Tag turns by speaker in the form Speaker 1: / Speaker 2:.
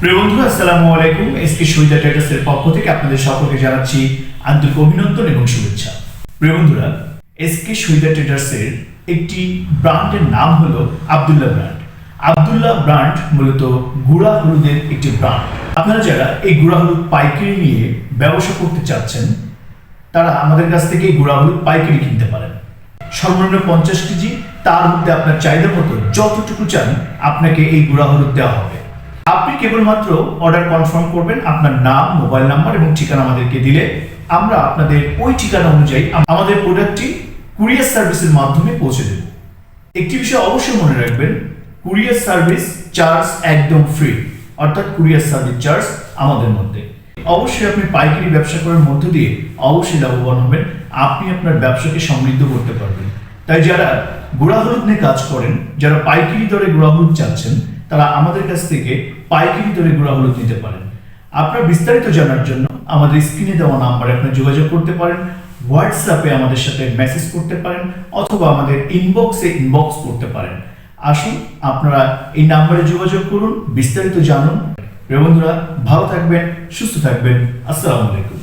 Speaker 1: প্রিয় বন্ধুরা আসসালামু আলাইকুম। এসকে সুবিধা ট্রেডার্সের পক্ষ থেকে আপনাদের সকলকে জানাচ্ছি আন্তরিক অভিনন্দন এবং শুভেচ্ছা। প্রিয় বন্ধুরা এসকে সুবিধা ট্রেডার্সের একটি ব্র্যান্ডের নাম হলো আব্দুল্লাহ ব্র্যান্ড। আব্দুল্লাহ ব্র্যান্ড মূলত গুড়া হলুদের একটি ব্র্যান্ড। আপনারা যারা এই গুড়া হলুদ পাইকারি নিয়ে ব্যবসা করতে চাচ্ছেন, তারা আমাদের কাছ থেকে গুড়া হলুদ পাইকারি কিনতে পারেন। সর্বনিম্ন পঞ্চাশ কেজি, তার মধ্যে আপনার চাহিদা মতো যতটুকু চান আপনাকে এই গুঁড়া হলুদ দেওয়া হবে। আপনি কেবলমাত্র অর্ডার কনফার্ম করবেন আপনার নাম মোবাইল নাম্বার এবং ঠিকানা আমাদেরকে দিলে আমরা আপনাদের ওই ঠিকানা অনুযায়ী আমাদের প্রোডাক্টটি কুরিয়ার সার্ভিসের মাধ্যমে পৌঁছে দেব। একটি বিষয় অবশ্যই মনে রাখবেন কুরিয়ার সার্ভিস চার্জ একদম ফ্রি অর্থাৎ কুরিয়ার সার্ভিস চার্জ আমাদের মধ্যে। অবশ্যই আপনি পাইকারি ব্যবসা করার মধ্য দিয়ে অবশ্যই লাভবান হবেন, আপনি আপনার ব্যবসাকে সমৃদ্ধ করতে পারবেন। তাই যারা গুড়া হলুদ নিয়ে কাজ করেন, যারা পাইকারি দরে গুড়া হলুদ চাচ্ছেন, তারা আমাদের কাছ থেকে পাইকারি দরে গুড়া হলুদ নিতে পারেন। আপনার বিস্তারিত জানার জন্য আমাদের স্ক্রিনে দেওয়া নাম্বারে আপনি যোগাযোগ করতে পারেন হোয়াটসঅ্যাপে আমাদের সাথে মেসেজ করতে পারেন, অথবা আমাদের ইনবক্সে ইনবক্স করতে পারেন। আসুন, আপনারা এই নাম্বারে যোগাযোগ করুন, বিস্তারিত জানুন। বন্ধুরা, ভালো থাকবেন, সুস্থ থাকবেন। আসসালামু আলাইকুম।